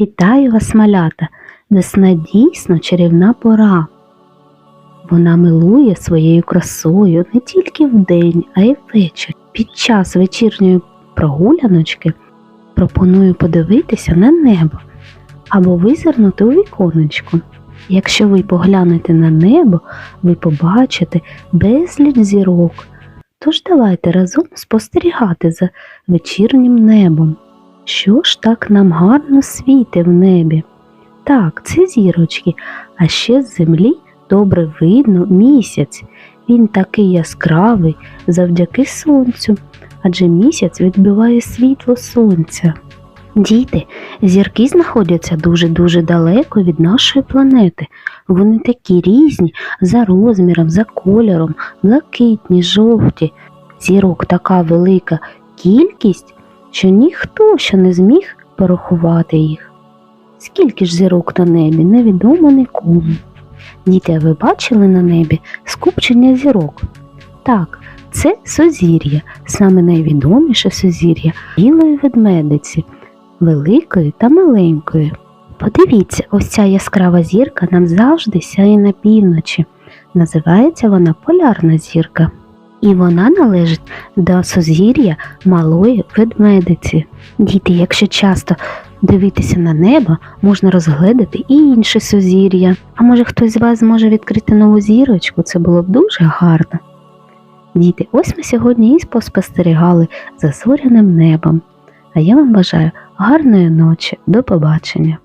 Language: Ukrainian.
Вітаю вас, малята! Весна дійсно чарівна пора. Вона милує своєю красою не тільки вдень, а й ввечері. Під час вечірньої прогуляночки пропоную подивитися на небо або визирнути у віконечко. Якщо ви поглянете на небо, ви побачите безліч зірок. Тож давайте разом спостерігати за вечірнім небом. Що ж так нам гарно світи в небі? Так, це зірочки, а ще з землі добре видно місяць. Він такий яскравий завдяки сонцю, адже місяць відбиває світло сонця. Діти, зірки знаходяться дуже-дуже далеко від нашої планети. Вони такі різні за розміром, за кольором, блакитні, жовті. Зірок така велика кількість, що ніхто ще не зміг порахувати їх. Скільки ж зірок на небі, невідомо нікому. Діти, ви бачили на небі скупчення зірок? Так, це сузір'я, саме найвідоміше сузір'я білої ведмедиці, великої та маленької. Подивіться, ось ця яскрава зірка нам завжди сяє на півночі. Називається вона полярна зірка. І вона належить до сузір'я малої ведмедиці. Діти, якщо часто дивитися на небо, можна розгледати і інші сузір'я. А може хтось з вас зможе відкрити нову зірочку, це було б дуже гарно. Діти, ось ми сьогодні і поспостерігали за зоряним небом. А я вам бажаю гарної ночі, до побачення!